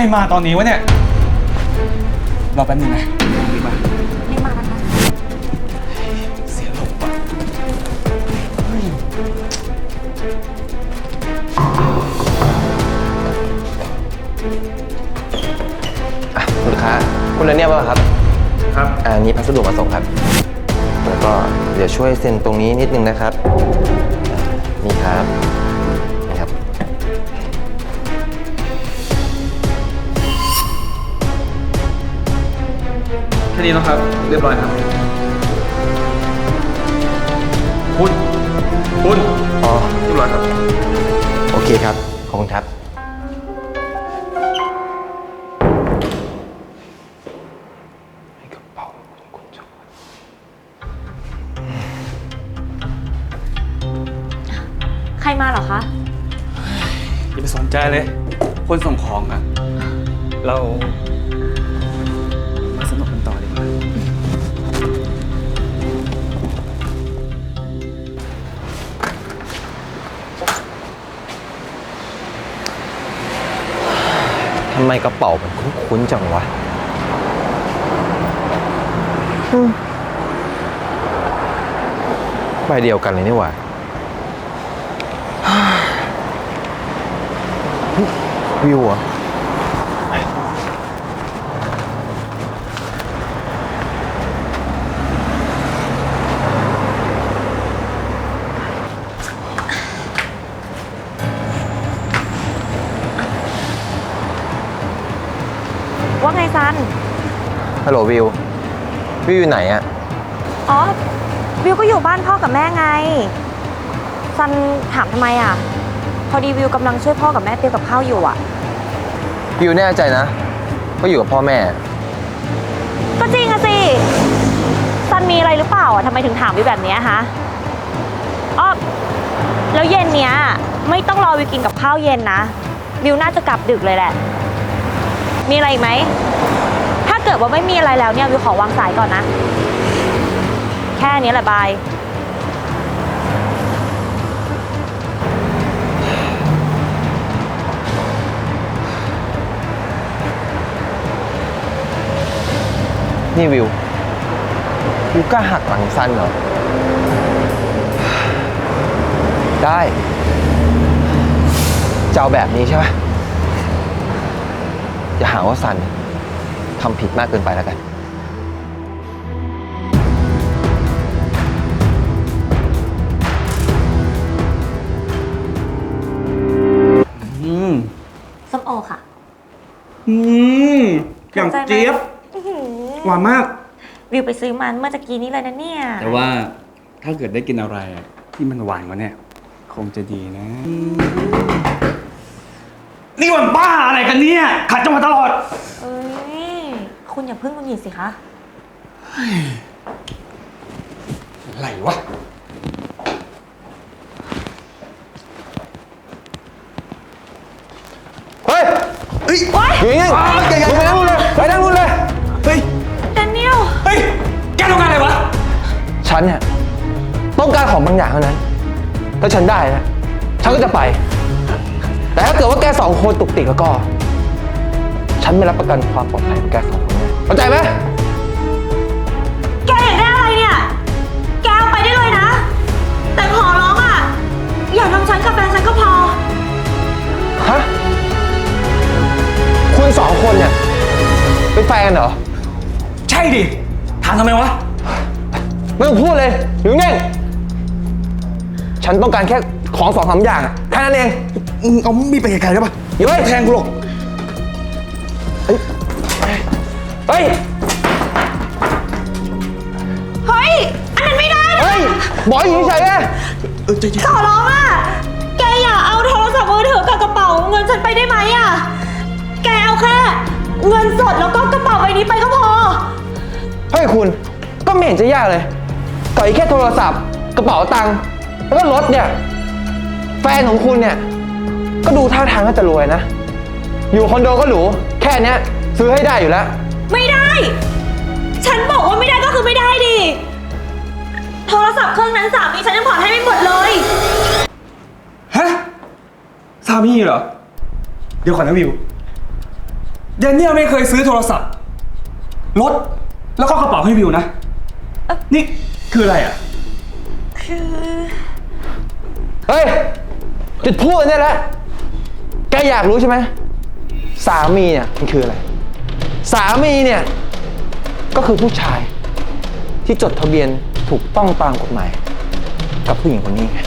รมาตอนนี้วะเนี่ย รอแป๊บนึงนะรีบมารีบมานะคะเสียหลบว่ะเฮ้ยอะคุณลูกค้า คุณระเนียบว่าครับ ครับอันนี้พัสดุมาส่งครับ แล้วก็เดี๋ยวช่วยเซ็นตรงนี้นิดนึงนะครับอ่านี่ครับ ค่นี้นะครับ เรียบร้อยครับ คุณ คุณ อ๋อ เรียบร้อยครับ โอเคครับ ขอบคุณครับให้กระเป๋าคุณจอดใครมาเหรอคะ อย่าไปสนใจเลย คนส่งของอะเรามา ไมกระเป๋ามันคุ้นๆจังวะอืมใบเดียวกันเลยนี่หว่าวิวอะ ว่าไงซัน ฮัลโหลวิว วิวอยู่ไหนอะอ๋อ วิวก็อยู่บ้านพ่อกับแม่ไง ซันถามทำไมอะ พอดีวิวกำลังช่วยพ่อกับแม่เตรียมกับข้าวอยู่อะ วิวแน่ใจนะว่าอยู่กับพ่อแม่ ก็จริงอะสิ ซันมีอะไรหรือเปล่าอะทำไมถึงถามวิวแบบเนี้ยฮะอ๋อแล้วเย็นเนี้ย ไม่ต้องรอวิวกินกับข้าวเย็นนะ วิวน่าจะกลับดึกเลยแหละ มีอะไรอีกไหม ถ้าเกิดว่าไม่มีอะไรแล้วเนี่ยวิวขอวางสายก่อนนะ แค่นี้แหละบายนี่วิว วิวกล้าหักหลังสั้นเหรอ ได้จะเอาแบบนี้ใช่ไหม อย่าหาว่าซันทำผิดมากเกินไปแล้วกัน อืม ส้มโอค่ะ อืม อย่างเจี๊ยบ อื้อหือหวานมาก วิวไปซื้อมันเมื่อตะกี้นี้เลยนะเนี่ย แต่ว่าถ้าเกิดได้กินอะไรอะที่มันหวานกว่าเนี่ย คงจะดีนะ นี่มันบ้าอะไรกันเนี่ย ขัดจังหวะตลอด เอ้ย คุณอย่าเพิ่งงุนหงิดสิคะ อะไรวะ เฮ้ยเฮ้ยอยู่นี่อ้าวอย่าอย่ามึงไปนั่งนู่นเลยไปนั่งนู่นเลย เฮ้ย แดเนียล เฮ้ย แกต้องการอะไรวะ ฉันเนี่ยต้องการของบางอย่างเท่านั้น ถ้าฉันได้นะ ฉันก็จะไป แต่ถ้าเกิดว่าแกสองคนตุกติกแล้วก็ ฉันไม่รับประกันความปลอดภัยของแกสองคนแน่เข้าใจไหมแกอยากได้อะไรเนี่ย แกเอาไปได้เลยนะ แต่ขอร้องอะ อย่าทำฉันกับแฟนฉันก็พอ ฮะ คุณสองคนเนี่ยเป็นแฟนกันเหรอ ใช่ดิ ถามทำไมวะ ไม่ต้องพูดเลยหรือไงฉันต้องการแค่ของสองสามอย่างอะแค่นั้นเอง เอามีดไปไกลๆได้ปะเฮ้ยแทงกูหรอก เฮ้ย เฮ้ย อันนั้นไม่ได้นะเฮ้ย บอกอยู่เฉยๆไงเออใจเย็นขอร้องอะ แกอย่าเอาโทรศัพท์มือถือกับกระเป๋าเงินฉันไปได้ไหมอะ แกเอาแค่เงินสดแล้วก็กระเป๋าใบนี้ไปก็พอ เฮ้ยคุณ ก็ไม่เห็นจะยากเลยต่อยแค่โทรศัพท์ กระเป๋าตังค์ แล้วก็รถเนี่ย แฟนของคุณเนี่ย ก็ดูท่าทางก็จะรวยนะ อยู่คอนโดก็หรู แค่เนี้ยซื้อให้ได้อยู่แล้ว ไม่ได้ ฉันบอกว่าไม่ได้ก็คือไม่ได้ดิ โทรศัพท์เครื่องนั้นสามีฉันยังผ่อนให้ไม่หมดเลย ฮะสามีเหรอ เดี๋ยวก่อนนะวิวแดเนียลไม่เคยซื้อโทรศัพท์ รถ แล้วก็กระเป๋าให้วิวนะ นี่คืออะไรอะ คือ เฮ้ยหยุดพูดเนี่ยแหละ แกอยากรู้ใช่ไหม สามีเนี่ยมันคืออะไร สามีเนี่ย ก็คือผู้ชาย ที่จดทะเบียนถูกต้องตามกฎหมาย กับผู้หญิงคนนี้ไง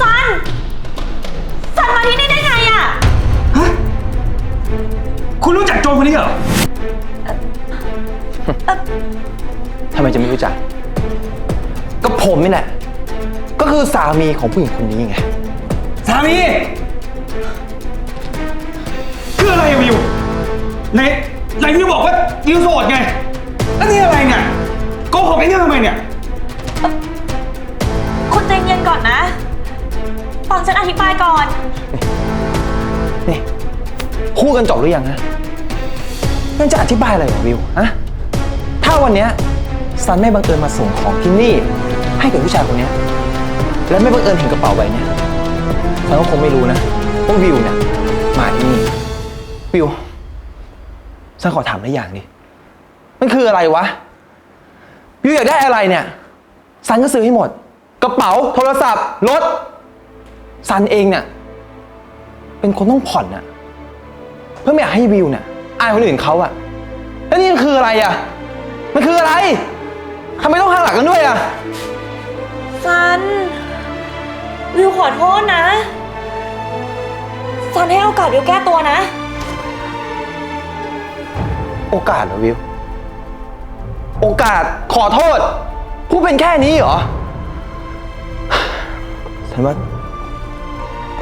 ซัน ซันมาที่นี่ได้ไงอะฮะคุณรู้จักโจรคนนี้เหรอ ทำไมจะไม่รู้จัก ก็ผมนี่แหละก็ คือสามีของผู้หญิงคนนี้ไง สามีคืออะไรอะวิวไหนไหนวิวบอกว่าวิวโสดไงแล้วนี่อะไรเนี่ยโกหกไอ้เนี่ยทำไมเนี่ย คุณใจเย็นก่อนนะ ฟังฉันอธิบายก่อน นี่พูดกันจบหรือยังฮะยังจะอธิบายอะไรเหรอวิวฮะถ้าวันเนี้ยซันไม่บังเอิญมาส่งของที่นี่ ให้กับผู้ชายคนเนี้ย และไม่บังเอิญเห็นกระเป๋าใบเนี้ยซันก็คงไม่รู้นะว่าวิวเนี่ยมาที่นี่วิวซันขอถามได้อย่างดิมันคืออะไรวะวิวอยากได้อะไรเนี่ยซันก็ซื้อให้หมด กระเป๋าโทรศัพท์รถซันเองเนี่ยเป็นคนต้องผ่อนน่ะเพื่อไม่อยากให้วิวเนี่ยอายคนอื่นเขาอะแล้วนี่มันคืออะไรอะมันคืออะไรทำไมต้องหักหลังกันด้วยอะซัน วิวขอโทษนะซันให้โอกาสวิวแก้ตัวนะ โอกาสเหรอวิว โอกาสขอโทษ พูดเป็นแค่นี้เหรอ ฉันว่า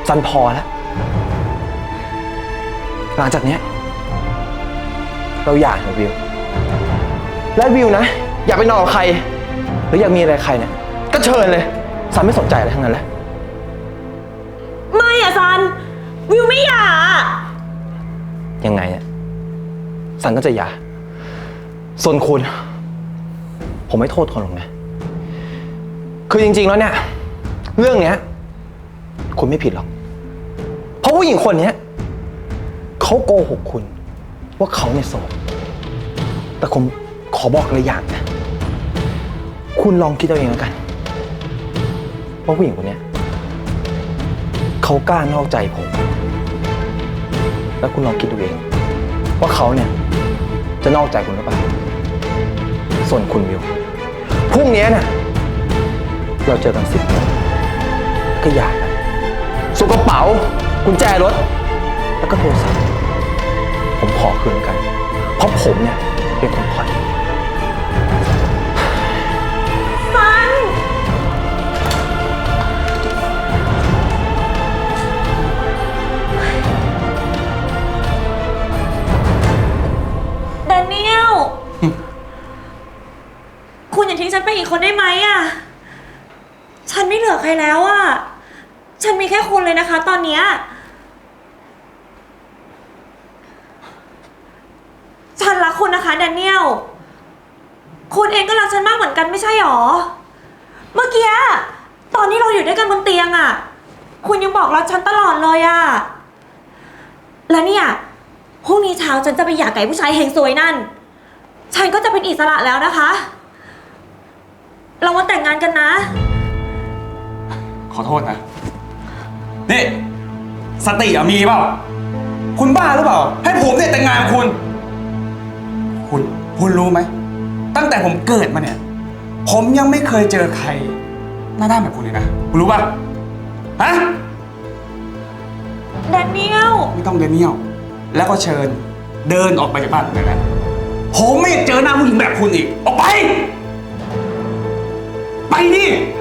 ฉันพอแล้ว หลังจากเนี้ยเราอยากเถอวิว และวิวนะ อยากไปนอนกับใคร หรืออยากมีอะไรใครเนี่ยก็เชิญเลยซันไม่สนใจอะไรทั้งนั้นแหละ ยังไงเนี่ยซันก็จะหย่าส่วนคุณ ผมไม่โทษคนหรอกนะ คือจริง ๆ แล้วเนี่ย เรื่องเนี้ย คุณไม่ผิดหรอก เพราะผู้หญิงคนเนี้ยเขาโกหกคุณ ว่าเขาเนี่ยโสด แต่ผมขอบอกเลยอย่างนะ คุณลองคิดเอาเองแล้วกัน ว่าผู้หญิงคนเนี้ยเขากล้านอกใจผม แล้วคุณลองคิดดูเอง ว่าเขาเนี่ย จะนอกใจคุณหรือเปล่า ส่วนคุณวิวพรุ่งนี้เนี่ยเราเจอกันสิบโมงก็อย่านะสุกระเป๋ากุญแจรถ แล้วก็โทรศัพท์ผมขอคืนกัน เพราะผมเนี่ยเป็นคนผ่อน คนได้ไหมอะฉันไม่เหลือใครแล้วอะฉันมีแค่คุณเลยนะคะ ตอนเนี้ยฉันรักคุณนะคะแดเนียลคุณเองก็รักฉันมากเหมือนกันไม่ใช่หรอ เมื่อกี้ตอนที่เราอยู่ด้วยกันบนเตียงอะคุณยังบอกรักฉันตลอดเลยอะแล้วเนี่ยพรุ่งนี้เช้าฉันจะไปหย่ากับไอ้ผู้ชายเฮงซวยนั่น ฉันก็จะเป็นอิสระแล้วนะคะ เรามาแต่งงานกันนะ ขอโทษนะ นี่ สติอะมีเปล่า คุณบ้าหรือเปล่า ให้ผมเนี่ยแต่งงานกับคุณ คุณ คุณรู้ไหม ตั้งแต่ผมเกิดมาเนี่ย ผมยังไม่เคยเจอใคร หน้าด้านแบบคุณเลยนะ คุณรู้ป่ะ ฮะ แดเนียล ไม่ต้องเดนเนียลแล้วก็เชิญเดินออกไปจากบ้านผมเลยนะผมไม่อยากเจอหน้าผู้หญิงแบบคุณอีก ออกไป ไปดิ